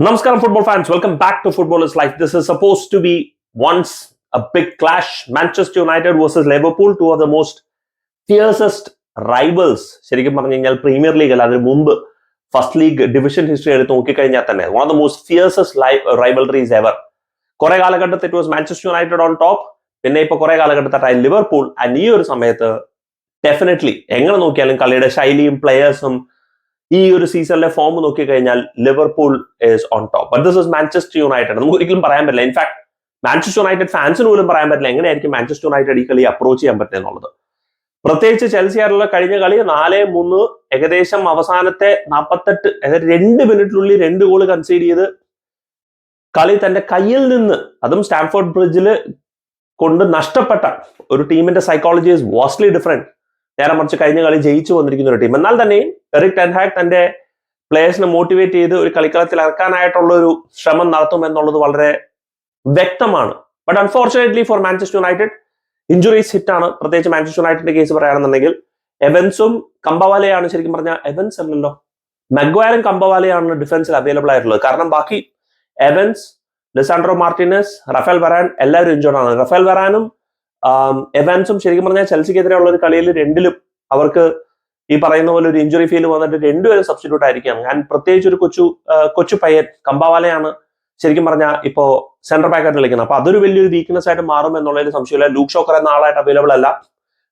Namaskaram, football fans. Welcome back to Footballers life this is suppose to be once a big clash Manchester United versus Liverpool, two are the most fiercest rivals ശരിക്കും പറഞ്ഞു കഴിഞ്ഞാൽ premier league അല്ല അതിന് മുമ്പ് first league division history എടുത്ത് നോക്കിക്കഴിഞ്ഞാൽ തന്നെ one of the most fiercest rivalries ever കുറെ കാലഘട്ടത്തിൽ it was Manchester United on top പിന്നെ ഇപ്പൊ കുറെ കാലഘട്ടത്തായി ലിവർപൂൾ ആൻഡ് ഈ ഒരു സമയത്ത് ഡെഫിനറ്റ്ലി എങ്ങനെ നോക്കിയാലും കളിയുടെ ശൈലിയും പ്ലെയേഴ്സും ഈ ഒരു സീസണിലെ ഫോം നോക്കി കഴിഞ്ഞാൽ Liverpool is on top but this is Manchester United നമുക്ക് ഒരിക്കലും പറയാൻ പറ്റില്ല. ഇൻഫാക്ട് മാഞ്ചസ്റ്റർ യുണൈറ്റഡ് ഫാൻസിന് പോലും പറയാൻ പറ്റില്ല. എങ്ങനെയായിരിക്കും മാഞ്ചസ്റ്റർ യുണൈറ്റഡ് ഈ കളി അപ്രോച്ച് ചെയ്യാൻ പറ്റുക എന്നുള്ളത്? പ്രത്യേകിച്ച് ചെൽസി ആയിട്ടുള്ള കഴിഞ്ഞ കളി നാല് മൂന്ന് ഏകദേശം അവസാനത്തെ നാൽപ്പത്തെട്ട് അതായത് രണ്ട് മിനിറ്റിനുള്ളിൽ രണ്ട് ഗോൾ കൺസീഡ് ചെയ്ത് കളി തന്റെ കയ്യിൽ നിന്ന് അതും സ്റ്റാൻഫോർഡ് ബ്രിഡ്ജിൽ കൊണ്ട് നഷ്ടപ്പെട്ട ഒരു ടീമിന്റെ സൈക്കോളജി ഇസ് വാസ്റ്റ്ലി ഡിഫറെന്റ് നേരെ മറിച്ച് കഴിഞ്ഞ കളി ജയിച്ചു വന്നിരിക്കുന്ന ഒരു ടീം എന്നാൽ തന്നെയും എറിക് ടെൻഹാക് തന്റെ പ്ലേയേഴ്സിനെ മോട്ടിവേറ്റ് ചെയ്ത് ഒരു കളിക്കളത്തിൽ ഇറക്കാനായിട്ടുള്ള ഒരു ശ്രമം നടത്തും എന്നുള്ളത് വളരെ വ്യക്തമാണ്. But unfortunately for Manchester United injuries ആണ്. പ്രത്യേകിച്ച് മാഞ്ചസ്റ്റർ യുണൈറ്റഡിന്റെ കേസ് പറയുകയാണെന്നുണ്ടെങ്കിൽ എവൻസും കമ്പവാലയാണ് ശരിക്കും പറഞ്ഞാൽ എവൻസ് അല്ലല്ലോ. മെഗ്വയറും കമ്പവാലയാണ് ഡിഫൻസിൽ അവൈലബിൾ ആയിട്ടുള്ളത്. കാരണം ബാക്കി എവൻസ് ലിസാൻഡ്രോ മാർട്ടിനസ് റഫേൽ വരാൻ എല്ലാവരും ഇഞ്ചോർഡ് ആണ്. റഫേൽ വരാനും എവൻസും ശരിക്കും പറഞ്ഞാൽ ചെൽസിക്കെതിരെയുള്ള ഒരു കളിയിൽ രണ്ടിലും അവർക്ക് ഈ പറയുന്ന പോലെ ഒരു ഇഞ്ചുറി ഫീൽ വന്നിട്ട് രണ്ടുപേരും സബ്സ്റ്റിറ്റ്യൂട്ട് ആയിരിക്കാം ഞാൻ പ്രത്യേകിച്ച് ഒരു കൊച്ചു കൊച്ചു പയ്യൻ കമ്പാവാലയാണ് ശരിക്കും പറഞ്ഞാൽ ഇപ്പോ സെന്റർ ബാക്കറ്റ് കളിക്കുന്നത്. അപ്പൊ അതൊരു വലിയൊരു വീക്ക്നെസ് ആയിട്ട് മാറും എന്നുള്ളതിൽ സംശയമില്ല. ലൂക്ക് ഷോക്കർ എന്ന ആളായിട്ട് അവൈലബിൾ അല്ല.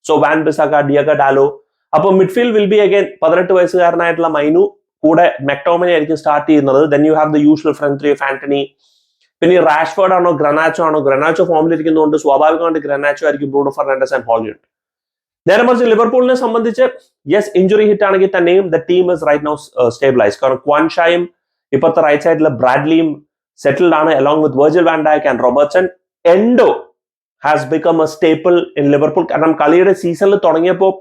So Van Bissaka Diogo Dalot. അപ്പൊ മിഡ്ഫീൽഡ് വിൽ ബി അഗൈൻ പതിനെട്ട് വയസ്സുകാരനായിട്ടുള്ള മൈനു കൂടെ മെക്ടോമനെ ആയിരിക്കും സ്റ്റാർട്ട് ചെയ്യുന്നത്. Then you have the usual front three of Antony പിന്നെ ഈ റാഷ്ഫോർഡ് ആണോ ഗ്രനാച്ചോ ആണോ? ഗ്രനാച്ചോ ഫോമിലിരിക്കുന്നതുകൊണ്ട് സ്വാഭാവികമായിട്ട് ഗ്രനാച്ചോ ആയിരിക്കും ബ്രൂണോ ഫെർണാണ്ടസ് ആൻഡ് ഹോളിയുണ്ട് നേരെ മറിച്ച് ലിവർപൂളിനെ സംബന്ധിച്ച് യെസ് ഇഞ്ചുറി ഹിറ്റ് ആണെങ്കിൽ തന്നെയും the team is right now stabilise കാരണം ക്വാൻഷായും ഇപ്പോഴത്തെ റൈറ്റ് സൈഡിലെ ബ്രാഡ്ലിയും സെറ്റിൽഡ് ആണ് along with Virgil van Dijk and Robertson Endo has become a staple in Liverpool കാരണം കളിയുടെ സീസണിൽ തുടങ്ങിയപ്പോൾ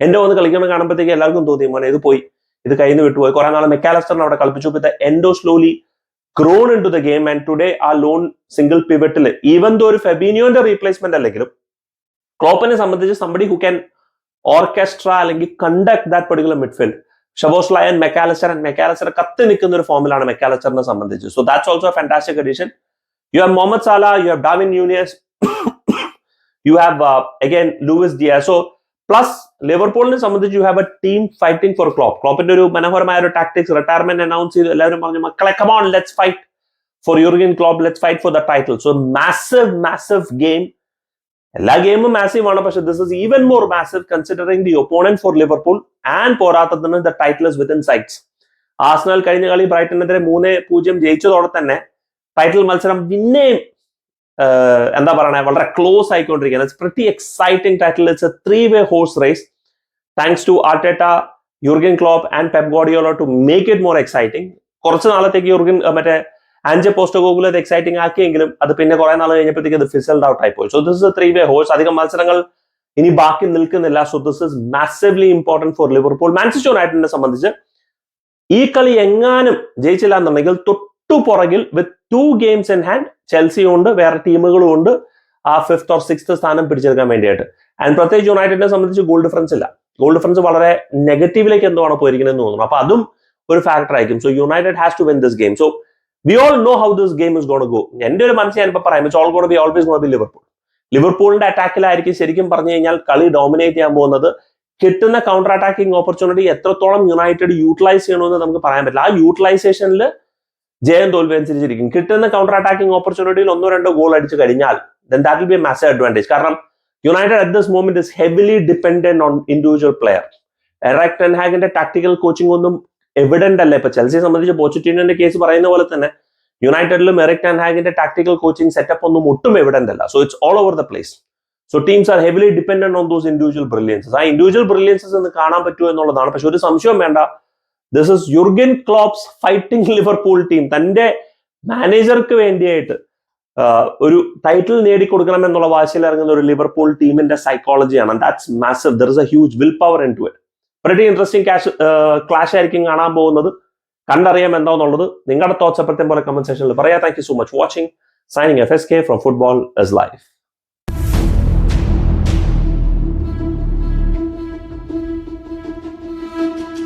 എൻഡോ വന്ന് കളിക്കണം കാണുമ്പോഴത്തേക്ക് എല്ലാവർക്കും തോന്നി മോനെ ഇത് പോയി ഇത് നിന്ന് വിട്ടുപോയി. കുറെ നാളെ മെക്കാലസ്റ്ററിന് അവിടെ കളിപ്പിച്ചു. ഇപ്പോഴത്തെ Endo slowly grown into the game and today ആ ലോൺ സിംഗിൾ പിവറ്റിൽ ഈവൻ ദോ ഒരു ഫെബീനിയോന്റെ റീപ്ലേസ്മെന്റ് അല്ലെങ്കിലും ക്ലോപ്പിനെ സംബന്ധിച്ച് സംബഡി ഹു ക്യാൻ ഓർക്കസ്ട്ര അല്ലെങ്കിൽ conduct that particular midfield Szoboszlai Mac Allister and Mac Allister കത്തി നിൽക്കുന്ന ഒരു ഫോമിലാണ് മെക്കാലസ്റ്ററിനെ സംബന്ധിച്ച്. So that's also fantastic addition you have Mohamed Salah you have Darwin Nunez you have again Luis Diaz so plus ലിവർപൂളിനെ സംബന്ധിച്ച് you have a team fighting for Klopp ക്ലോപ്പിന്റെ ഒരു മനോഹരമായ ഒരു ടാക്ടിക്സ് റിട്ടയർമെന്റ് അനൗൺസ് ചെയ്തു. എല്ലാവരും പറഞ്ഞു മക്കളെ come on let's fight for Jurgen Klopp let's fight for the title so massive massive game എല്ലാ ഗെയിമും മാസീവ് ആണ്. പക്ഷെ this is even more massive considering the opponent for Liverpool and പോരാത്തതിന് the title is within sights Arsenal കഴിഞ്ഞ കളി ബ്രൈറ്റനെതിരെ മൂന്ന് പൂജ്യം ജയിച്ചതോടെ തന്നെ ടൈറ്റിൽ മത്സരം പിന്നെയും എന്താ പറയണേ വളരെ ക്ലോസ് ആയിക്കൊണ്ടിരിക്കുകയാണ്. It's pretty exciting title it's a three way horse race thanks to Arteta Jurgen Klopp and Pep Guardiola to make it more exciting കുറച്ച് നാളത്തേക്ക് യുർഗൻ മറ്റേ ആൻജെ പോസ്റ്റോഗോഗുൽ അത് എക്സൈറ്റിംഗ് ആക്കിയെങ്കിലും അത് പിന്നെ കുറെ നാൾ കഴിഞ്ഞപ്പോഴത്തേക്ക് അത് ഫിസൽഡ് ഔട്ട് ആയി പോയി so this three way horse അധികം മത്സരങ്ങൾ ഇനി ബാക്കി നിൽക്കുന്നില്ല. So this is massively important for Liverpool Manchester യുണൈറ്റഡിനെ സംബന്ധിച്ച് ഈ കളി എങ്ങാനും ജയിച്ചില്ല എന്നുണ്ടെങ്കിൽ തൊട്ടു പുറകിൽ with two games in hand ചെൽസിയും ഉണ്ട് വേറെ ടീമുകളും ഉണ്ട്. ആ ഫിഫ്ത് ഓർ സിക്സ്ത് സ്ഥാനം പിടിച്ചെടുക്കാൻ വേണ്ടിയിട്ട്. ആൻഡ് പ്രത്യേകിച്ച് യുണൈറ്റഡിനെ സംബന്ധിച്ച് ഗോൾ ഡിഫറൻസ് ഇല്ല. ഗോൾ ഡിഫറൻസ് വളരെ നെഗറ്റീവിലേക്ക് എന്തോ ആണ് പോയിരിക്കുന്നത് തോന്നുന്നു. അപ്പൊ അതും ഒരു ഫാക്ടർ ആയിരിക്കും. So United has to win this game so we all know how this game is gonna go എന്റെ ഒരു മനസ്സിൽ ഞാനിപ്പോ പറയാം it's all gonna be always gonna be Liverpool ലിവർപൂളിന്റെ അറ്റാക്കിലായിരിക്കും ശരിക്കും പറഞ്ഞു കഴിഞ്ഞാൽ കളി ഡോമിനേറ്റ് ചെയ്യാൻ പോകുന്നത് കിട്ടുന്ന കൗണ്ടർ അറ്റാക്കിംഗ് ഓപ്പർച്യൂണിറ്റി എത്രത്തോളം യുണൈറ്റഡ് യൂട്ടിലൈസ് ചെയ്യണമെന്ന് നമുക്ക് പറയാൻ പറ്റില്ല. ആ യൂട്ടിലൈസേഷനിൽ ജയം തോൽവി അനുസരിച്ചിരിക്കും. കിട്ടുന്ന കൗണ്ടർ അറ്റാക്കിംഗ് ഓപ്പർച്യൂണിറ്റിയിൽ ഒന്നോ രണ്ടോ ഗോൾ അടിച്ചു കഴിഞ്ഞാൽ then that will be a advantage കാരണം United at this moment is heavily dependent on individual player Erik ടെൻഹാഗിന്റെ tactical coaching ഒന്നും എവിഡന്റ് അല്ല. ഇപ്പൊ ചെൽസിയെ സംബന്ധിച്ച് പോച്ചിറ്റീനോന്റെ കേസ് പറയുന്ന പോലെ തന്നെ യുണൈറ്റഡിലും എറിക് ടെൻഹാഗിന്റെ ടാക്ടിക്കൽ കോച്ചിങ് സെറ്റപ്പ് ഒന്നും ഒട്ടും എവിഡന്റ് അല്ല. So it's all over the place so teams are heavily dependent on those individual brilliances ആ ഇൻഡിവിജ്വൽ ബ്രില്യൻസസ് എന്ന് കാണാൻ പറ്റുമോ എന്നുള്ളതാണ്. പക്ഷെ ഒരു സംശയം വേണ്ട. This is Jurgen Klopp's fighting Liverpool team തന്റെ മാനേജർക്ക് വേണ്ടിയായിട്ട് ഒരു ടൈറ്റിൽ നേടിക്കൊടുക്കണം എന്നുള്ള വാശിയിൽ ഇറങ്ങുന്ന ഒരു ലിവർപൂൾ ടീമിന്റെ സൈക്കോളജിയാണ് that's massive there is a huge will power into it pretty interesting cash clash ആയിരിക്കും കാണാൻ പോകുന്നത്. കണ്ടറിയാം എന്താന്നുള്ളത്. നിങ്ങളുടെ തോട്ട്സ് എപ്പോഴത്തെ പോലെ കമന്റ് സെക്ഷനിൽ പറയാം. Thank you so much watching signing F S K from football is life